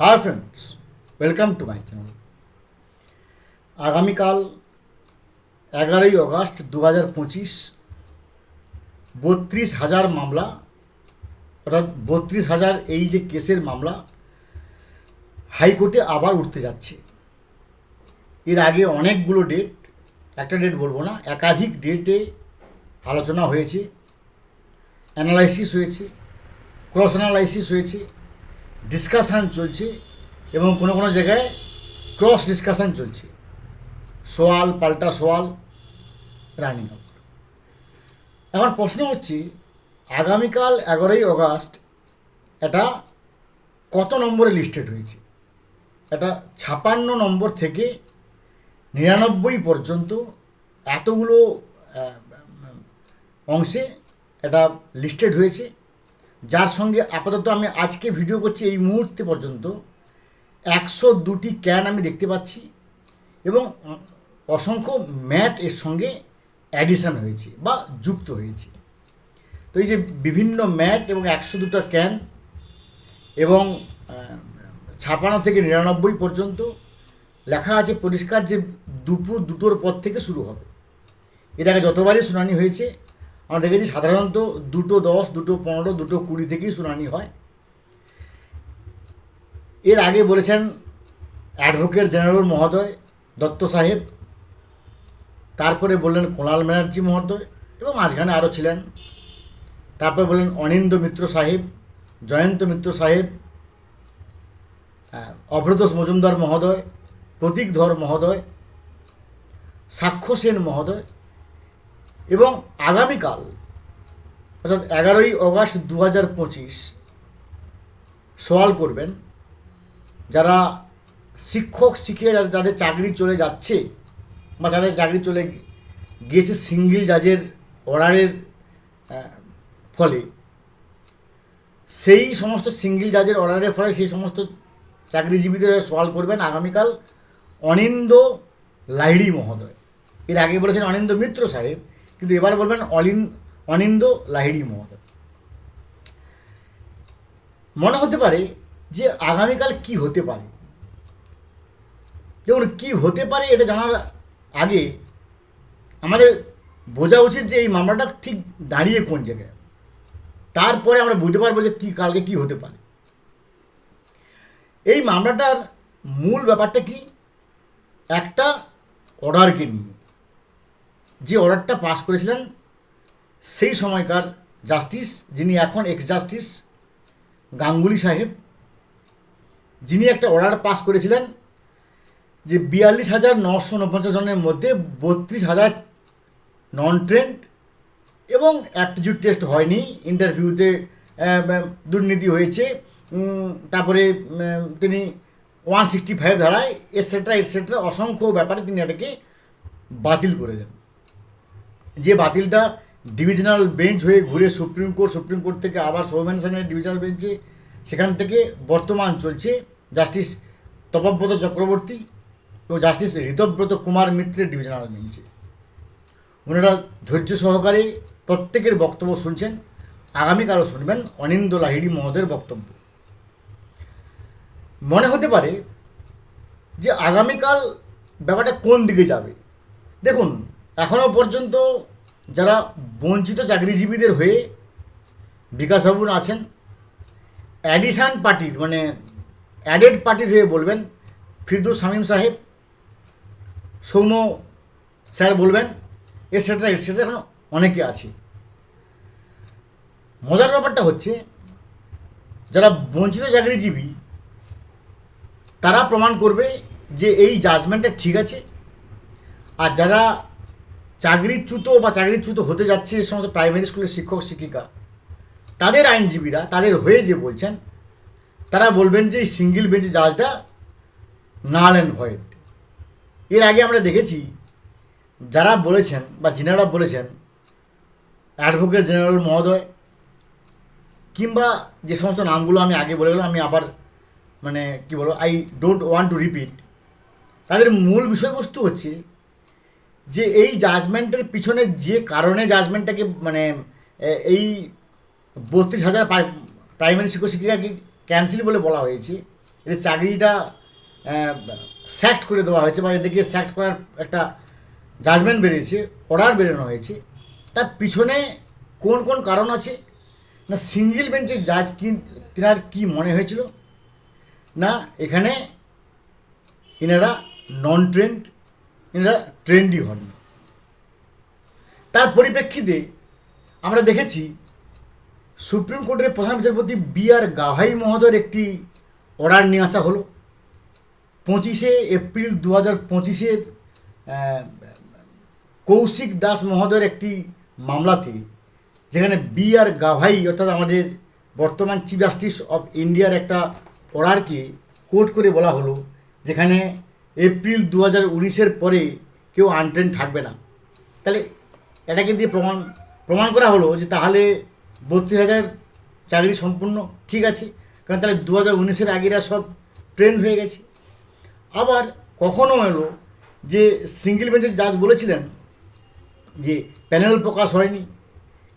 Hi friends welcome to my channel আগামীকাল এগারোই August দু হাজার পঁচিশ, বত্রিশ হাজার মামলা, অর্থাৎ বত্রিশ হাজার এই যে কেসের মামলা, হাইকোর্টে আবার উঠতে যাচ্ছে। এর আগে অনেকগুলো ডেট একটা ডেট বলব না, একাধিক ডেটে আলোচনা হয়েছে অ্যানালাইসিস হয়েছে ক্রস অ্যানালাইসিস হয়েছে ডিসকাশান চলছে এবং কোনো কোনো জায়গায় ক্রস ডিসকাশান চলছে। সোয়াল, পাল্টা সোয়াল রানিং আউট এখন প্রশ্ন হচ্ছে, আগামীকাল এগারোই অগাস্ট এটা কত নম্বরে লিস্টেড হয়েছে? এটা ছাপান্ন নম্বর থেকে নিরানব্বই পর্যন্ত এতগুলো অংশে এটা লিস্টেড হয়েছে। যার সঙ্গে আপাতত আমি আজকে ভিডিও করছি এই মুহূর্তে পর্যন্ত, একশো দুটি ক্যান আমি দেখতে পাচ্ছি এবং অসংখ্য ম্যাট এর সঙ্গে অ্যাডিশন হয়েছে বা যুক্ত হয়েছে। তো এই যে বিভিন্ন ম্যাট এবং একশো দুটো ক্যান এবং ছাপানো থেকে নিরানব্বই পর্যন্ত লেখা আছে পরিষ্কার যে দুপুর দুটোর পর থেকে শুরু হবে। এর আগে যতবারই শুনানি হয়েছে আমরা দেখেছি সাধারণত দুটো দশ, দুটো পনেরো, দুটো কুড়ি থেকেই শুনানি হয়। এর আগে বলেছেন অ্যাডভোকেট জেনারেল মহোদয়, দত্ত সাহেব, তারপরে বললেন কোনাল ব্যানার্জি মহোদয় এবং মাঝখানে আরও ছিলেন। তারপরে বললেন অনিন্দ মিত্র সাহেব, জয়ন্ত মিত্র সাহেব অভ্রতোষ মজুমদার মহোদয় প্রতীক ধর মহোদয়, সাক্ষ্য সেন মহোদয় এবং আগামীকাল, অর্থাৎ এগারোই আগস্ট দু হাজার পঁচিশ, সওয়াল করবেন, যারা শিক্ষক শিখে যাদের চাকরি চলে যাচ্ছে বা যাদের চাকরি চলে গিয়েছে সিঙ্গেল জাজের অর্ডারের ফলে, সেই সমস্ত সিঙ্গেল জাজের অর্ডারের ফলে সেই সমস্ত চাকরিজীবীদের সওয়াল করবেন আগামীকাল অনিন্দ লাইড়ি মহোদয়। এর আগে বলেছেন অনিন্দ মিত্র সাহেব কিন্তু এবার বলবেন অলিন অনিন্দ লাহিড়ি মহোদয় মনে হতে পারে যে আগামীকাল কি হতে পারে? যেমন কি হতে পারে এটা জানার আগে আমাদের বোঝা উচিত যে এই মামলাটা ঠিক দাঁড়িয়ে কোন জায়গায়। তারপরে আমরা বুঝতে পারব যে কী, কালকে কি হতে পারে। এই মামলাটার মূল ব্যাপারটা কি? একটা অর্ডারকে নিয়ে। যে অর্ডারটা পাস করেছিলেন, সেই সময়কার জাস্টিস, যিনি এখন এক্স জাস্টিস, গাঙ্গুলি সাহেব, যিনি একটা অর্ডার পাস করেছিলেন যে বিয়াল্লিশ হাজার নশো উনপঞ্চাশ জনের মধ্যে বত্রিশ হাজার নন ট্রেন্ড এবং অ্যাপটিটিউড টেস্ট হয়নি ইন্টারভিউতে দুর্নীতি হয়েছে তারপরে তিনি ওয়ান সিক্সটি ফাইভ ধারায় এটসেট্রা এটসেট্রা অসংখ্য ব্যাপারে তিনি এটাকে বাতিল করে দেন। যে বাতিলটা ডিভিশনাল বেঞ্চ হয়ে ঘুরে সুপ্রিম কোর্ট সুপ্রিম কোর্ট থেকে আবার সৌমেন সেনের ডিভিশনাল বেঞ্চে সেখান থেকে বর্তমান চলছে জাস্টিস তপব্রত চক্রবর্তী এবং জাস্টিস ঋতব্রত কুমার মিত্রের ডিভিশনাল বেঞ্চে ওনারা ধৈর্য সহকারে প্রত্যেকের বক্তব্য শুনছেন। আগামীকালও শুনবেন অনিন্দ লাহিড়ি মহোদয়ের বক্তব্য। মনে হতে পারে যে আগামীকাল ব্যাপারটা কোন দিকে যাবে? দেখুন এখনও পর্যন্ত যারা বঞ্চিত চাকরিজীবীদের হয়ে বিকাশ বাবুন আছেন, অ্যাডিশান পার্টির মানে অ্যাডেড পার্টির হয়ে বলবেন, ফিরদুস শামীম সাহেব, সৌম্য স্যার বলবেন এটসেট্রা এটসেট্রা এখন অনেকে আছে। মজার ব্যাপারটা হচ্ছে, যারা বঞ্চিত চাকরিজীবী, তারা প্রমাণ করবে যে এই জাজমেন্টটা ঠিক আছে, আর যারা চাকরিচ্যুত বা চাকরিচ্যুত হতে যাচ্ছে এই সমস্ত প্রাইমারি স্কুলের শিক্ষক, শিক্ষিকা। তাদের আইনজীবীরা, তাদের হয়ে যে বলছেন, তারা বলবেন যে এই সিঙ্গেল বেঞ্চ জাজটা নাল অ্যান্ড ভয়েড এর আগে আমরা দেখেছি, যারা বলেছেন বা যিনারা বলেছেন অ্যাডভোকেট জেনারেল মহোদয়, কিংবা যে সমস্ত নামগুলো আমি আগে বলে গেলাম, আমি আবার মানে কি বলব I don't want to repeat তাদের মূল বিষয়বস্তু হচ্ছে যে এই জাজমেন্টের পিছনে যে কারণে জাজমেন্টটাকে মানে এই বত্রিশ হাজার প্রাইমারি শিক্ষক শিক্ষিকাকে ক্যান্সেল বলে বলা হয়েছে, এদের চাকরিটা স্যাক্ট করে দেওয়া হয়েছে বা এদেরকে স্যাক্ট করার একটা জাজমেন্ট বেরিয়েছে অর্ডার বেরোনো হয়েছে, তার পিছনে কোন কোন কারণ আছে? না সিঙ্গেল বেঞ্চের জাজ কি, তেনার কী মনে হয়েছিল? না এখানে এনারা নন ট্রেন্ড এনারা ট্রেন্ডই হন। তার পরিপ্রেক্ষিতে আমরা দেখেছি, সুপ্রিম কোর্টের প্রধান বিচারপতি বি আর গাভাই মহোদয়ের একটি অর্ডার নিয়ে আসা হলো। পঁচিশে এপ্রিল দু হাজার পঁচিশের কৌশিক দাস মহোদয়ের একটি মামলাতে, যেখানে বি আর গাভাই, অর্থাৎ আমাদের বর্তমান চিফ জাস্টিস অফ ইন্ডিয়ার একটা অর্ডারকে কোর্ট করে বলা হলো, যেখানে এপ্রিল দু হাজার উনিশের পরে কেউ আনট্রেন থাকবে না। তাহলে এটাকে দিয়ে প্রমাণ প্রমাণ করা হলো যে তাহলে বত্রিশ হাজার চাকরি সম্পূর্ণ ঠিক আছে, কারণ তাহলে দু হাজার উনিশের আগেরা সব ট্রেন্ড হয়ে গেছে। আবার কখনো এলো যে সিঙ্গেল বেঞ্চের জাজ বলেছিলেন যে প্যানেল প্রকাশ হয়নি,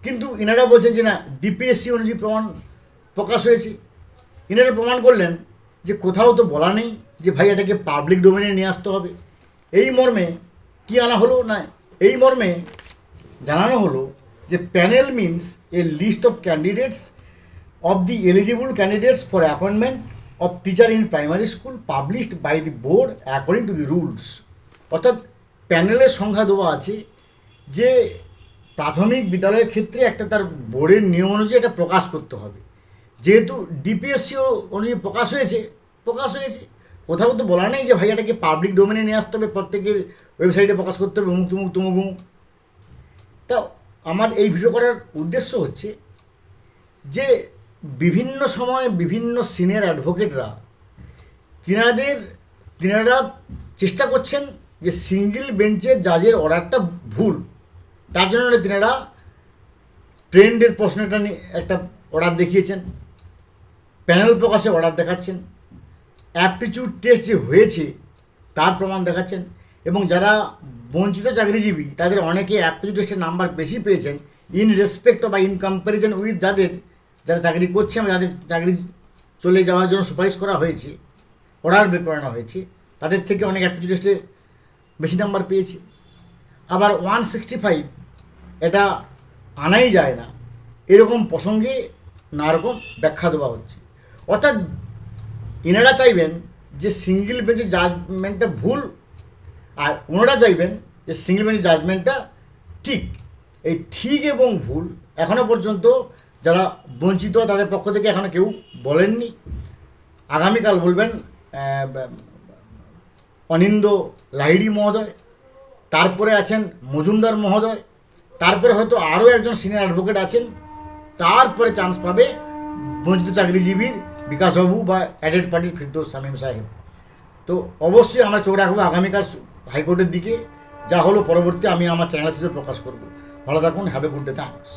কিন্তু ইনারা বলছেন যে না ডিপিএসসি অনুযায়ী প্রমাণ প্রকাশ হয়েছে। ইনারা প্রমাণ করলেন যে কোথাও তো বলা নেই যে ভাই এটাকে পাবলিক ডোমেনে নিয়ে আসতে হবে। এই মর্মে কি আনা হলো না? এই মর্মে জানানো হলো যে panel means a list of candidates of the eligible candidates for appointment of teacher in primary school published by the board according to the rules অর্থাৎ প্যানেলের সংখ্যা দেওয়া আছে যে প্রাথমিক বিদ্যালয়ের ক্ষেত্রে একটা তার বোর্ডের নিয়ম অনুযায়ী এটা প্রকাশ করতে হবে। যেহেতু ডিপিএসসিও অনুযায়ী প্রকাশ হয়েছে প্রকাশ হয়েছে। কোথাও তো বলা নেই যে ভাই এটাকে পাবলিক ডোমেনে নিয়ে আসতে হবে, প্রত্যেকের ওয়েবসাইটে প্রকাশ করতে হবে, মুখ তুমুক তুমুক উমুক। তা আমার এই ভিডিও করার উদ্দেশ্য হচ্ছে যে বিভিন্ন সময় বিভিন্ন সিনিয়র অ্যাডভোকেটরা তিনাদের, তিনারা চেষ্টা করছেন যে সিঙ্গেল বেঞ্চের জাজের অর্ডারটা ভুল তার জন্য তিনারা ট্রেন্ডের প্রশ্নটা নিয়ে একটা অর্ডার দেখিয়েছেন প্যানেল প্রকাশে অর্ডার দেখাচ্ছেন অ্যাপটিচিউড টেস্ট যে হয়েছে, তার প্রমাণ দেখাচ্ছেন। এবং যারা বঞ্চিত চাকরিজীবী, তাদের অনেকে অ্যাপটিচিউড টেস্টের নাম্বার বেশি পেয়েছেন ইন রেসপেক্ট বা ইন কম্প্যারিজন উইথ যাদের, যারা চাকরি করছে এবং যাদের চাকরি চলে যাওয়ার জন্য সুপারিশ করা হয়েছে অর্ডার বের করানো হয়েছে, তাদের থেকে অনেক অ্যাপটিচিউড টেস্টে বেশি নাম্বার পেয়েছে। আবার ওয়ান সিক্সটি ফাইভ এটা আনাই যায় না। এরকম প্রসঙ্গে নানা রকম ব্যাখ্যা দেওয়া হচ্ছে। অর্থাৎ এনারা চাইবেন যে সিঙ্গেল বেঞ্চের জাজমেন্টটা ভুল, আর ওনারা চাইবেন যে সিঙ্গেল বেঞ্চের জাজমেন্টটা ঠিক। এই ঠিক এবং ভুল এখনও পর্যন্ত যারা বঞ্চিত তাদের পক্ষ থেকে এখনও কেউ বলেননি। আগামীকাল বলবেন অনিন্দ লাহিড়ি মহোদয়, তারপরে আছেন মজুমদার মহোদয়, তারপরে হয়তো আরও একজন সিনিয়র অ্যাডভোকেট আছেন, তারপরে চান্স পাবে বঞ্চিত চাকরিজীবীর বিকাশবাবু বা অ্যাডেড পার্টির ফিরদৌস সামিম সাহেব। তো অবশ্যই আমরা চোখ রাখব আগামীকাল হাইকোর্টের দিকে। যা হলো পরবর্তী আমি আমার চ্যানেল থেকে প্রকাশ করব। ভালো থাকুন have a good day thanks